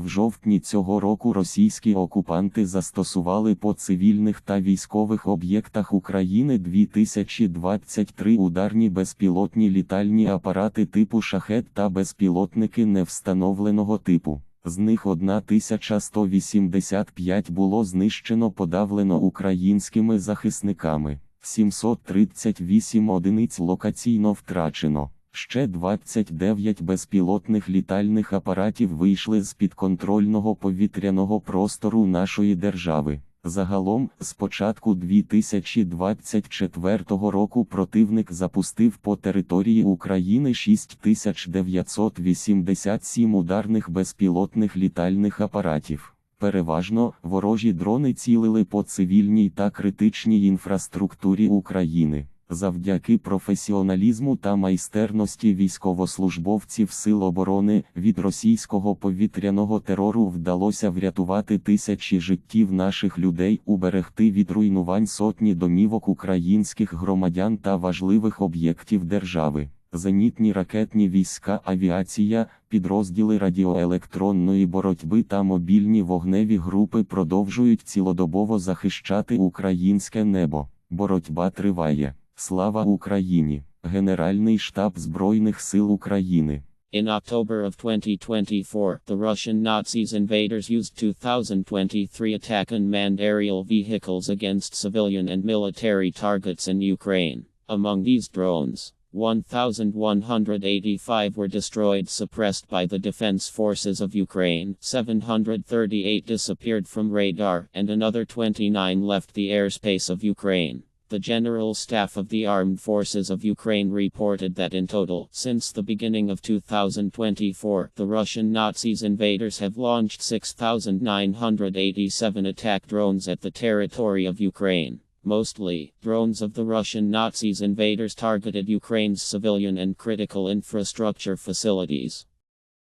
В жовтні цього року російські окупанти застосували по цивільних та військових об'єктах України 2023 ударні безпілотні літальні апарати типу шахет та безпілотники невстановленого типу. З них 1185 було знищено подавлено українськими захисниками, 738 одиниць локаційно втрачено. Ще 29 безпілотних літальних апаратів вийшли з підконтрольного повітряного простору нашої держави. Загалом, з початку 2024 року противник запустив по території України 6987 ударних безпілотних літальних апаратів. Переважно ворожі дрони цілили по цивільній та критичній інфраструктурі України. Завдяки професіоналізму та майстерності військовослужбовців Сил оборони від російського повітряного терору вдалося врятувати тисячі життів наших людей, уберегти від руйнувань сотні домівок українських громадян та важливих об'єктів держави. Зенітні ракетні війська, авіація, підрозділи радіоелектронної боротьби та мобільні вогневі групи продовжують цілодобово захищати українське небо. Боротьба триває. Слава Україні! Генеральний штаб Збройних сил України. In October of 2024, the Russian Nazis invaders used 2023 attack unmanned aerial vehicles against civilian and military targets in Ukraine. Among these drones, 1,185 were destroyed suppressed by the defense forces of Ukraine, 738 disappeared from radar, and another 29 left the airspace of Ukraine. The General Staff of the Armed Forces of Ukraine reported that in total, since the beginning of 2024, the Russian Nazis invaders have launched 6,987 attack drones at the territory of Ukraine. Mostly, drones of the Russian Nazis invaders targeted Ukraine's civilian and critical infrastructure facilities.